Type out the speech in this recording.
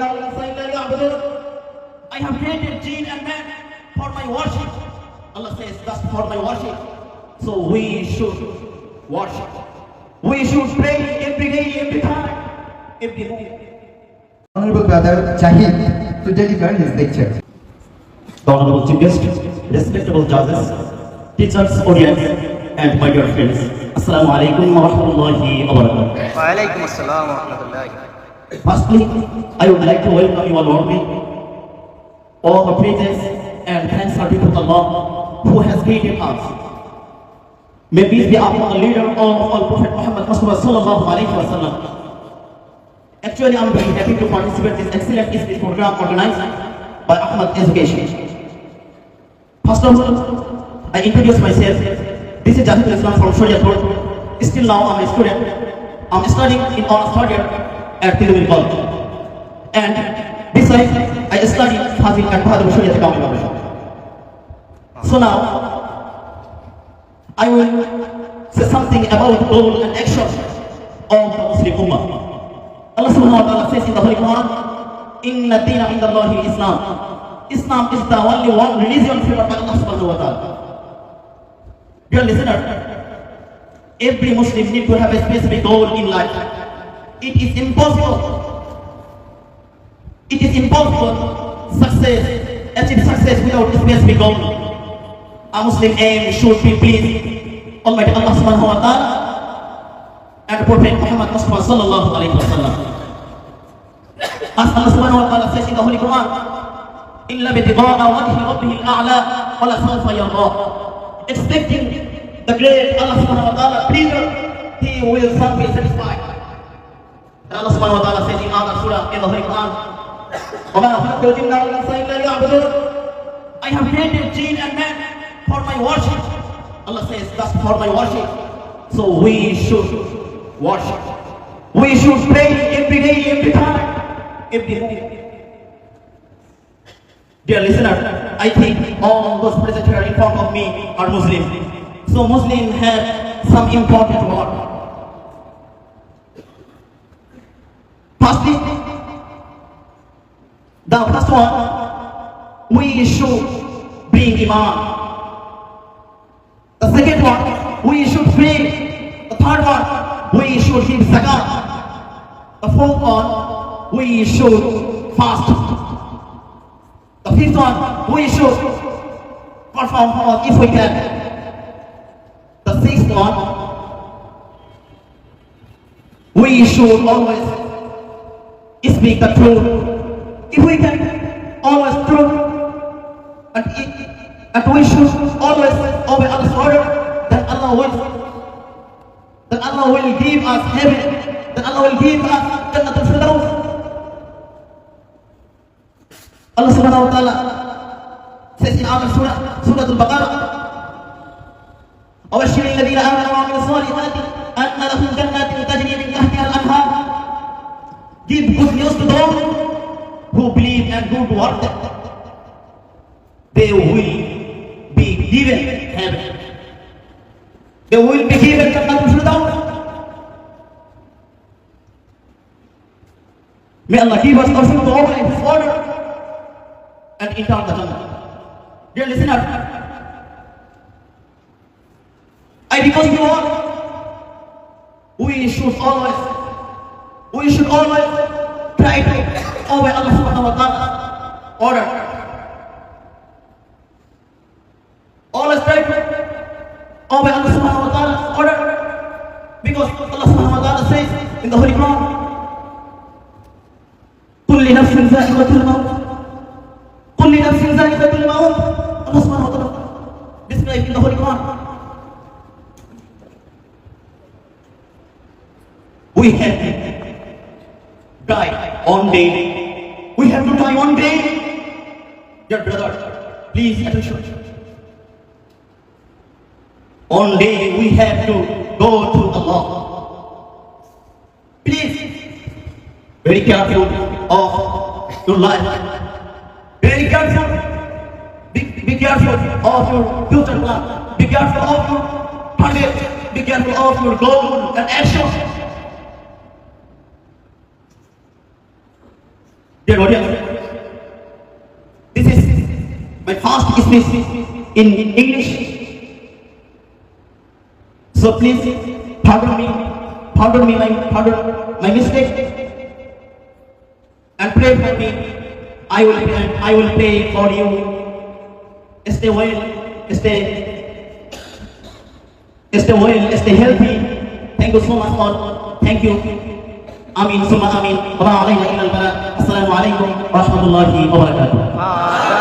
down and saying, Ya I have created jinn and man for my worship. Allah says, that's for my worship. So we should worship. We should pray every day, every time, every moment. Honorable Brother Shahid to deliver his lecture. The Honorable Chief Guest, respectable judges, teachers, audience, and my dear friends. Assalamu alaikum wa rahmatullahi wa barakatuh. Wa alaikum assalam wa rahmatullahi Firstly, I would like to welcome you all warmly. All the praises and thanks are due to Allah who has created us. May peace be upon the leader of all Prophet Muhammad Mustafa sallallahu alaihi wasallam. Actually, I'm very happy to participate in this excellent Islamic program organized by Ahmad Education. First of all, I introduce myself. This is Jahid Islam from Shariatpur. Still now, I'm a student. I'm studying in honors third year at Tilumil College. And besides, I study Fazil at Bahadur Shariat Economic Profession. So now, I will say something about role and action of the Muslim Ummah. Allah subhanahu wa ta'ala says in the Holy Quran, Inna dina inda Allahi Islam. Islam is the only one religion favored by Allah subhanahu wa ta'ala. Dear listener, every Muslim need to have a specific goal in life. It is impossible. It is impossible success, achieve success without a specific goal. A Muslim aim should be please Almighty Allah subhanahu wa ta'ala and Prophet Muhammad Mustafa sallallahu alaihi wasallam. As Allah subhanahu wa ta'ala says in the Holy Quran, إِلَّا بِتِغَاءَ وَجْهِ رَبِّهِ الْأَعْلَى وَلَسَوْفَ يَرْضَى Expecting the great Allah subhanahu wa ta'ala pleasure, He will soon be satisfied. And Allah subhanahu wa ta'ala says in other surah in the Holy Quran, وَمَا خَلَقْتُ الْجِنَّ وَالْإِنسَ إِلَّا لِيَعْبُدُونَ I have created jinn and man for my worship. Allah says that's for my worship. So we should worship. We should pray every day, every time, every moment. Dear listener, I think all those present here in front of me are Muslim. So Muslim have some important word. One, we should bring Iman. The second one, we should pray. The third one, we should give zakat. The fourth one, we should fast. The fifth one, we should perform if we can. The sixth one, we should always speak the truth. If we can always truth, and, it, and we should always obey Allah's order, then Allah will, then Allah will give us heaven, then Allah will give us Jannatul Firdaus. Allah subhanahu wa ta'ala says in our surah, Surah Al-Baqarah, وبشر الذين آمنوا وعملوا الصالحات أن لهم جنات تجري من تحتها الأنهار Give good news to those who believe and do work. They will be given heaven. They will be given the Firdaus. May Allah give us also to obey His order and enter the Jannah. Dear listener, I because you all, we should always, we should always try to obey Allah subhanahu wa ta'ala order. Always try to obey Allah subhanahu wa ta'ala order. Because Allah subhanahu wa ta'ala says in the Holy Quran, كل نفس ذائقة الموت كل نفس ذائقة الموت Allah subhanahu wa ta'ala described in the Holy Quran. We have to die one day. We have to die one day. Dear brother, please attention. One day we have to go to Allah. Please, very careful of your life. Very careful. Be, be careful of your future plan. Be careful of your target. Be careful of your goal and action. Dear audience, this is my first speech in English. So please pardon me, pardon me, my pardon my mistake, and pray for me. I will I will pray for you. Stay well, stay stay well, stay healthy. Thank you so much for thank you. Amin, summa amin. Wa ma alayna illa al-bala. Assalamu alaikum wa rahmatullahi wa barakatuh. Ma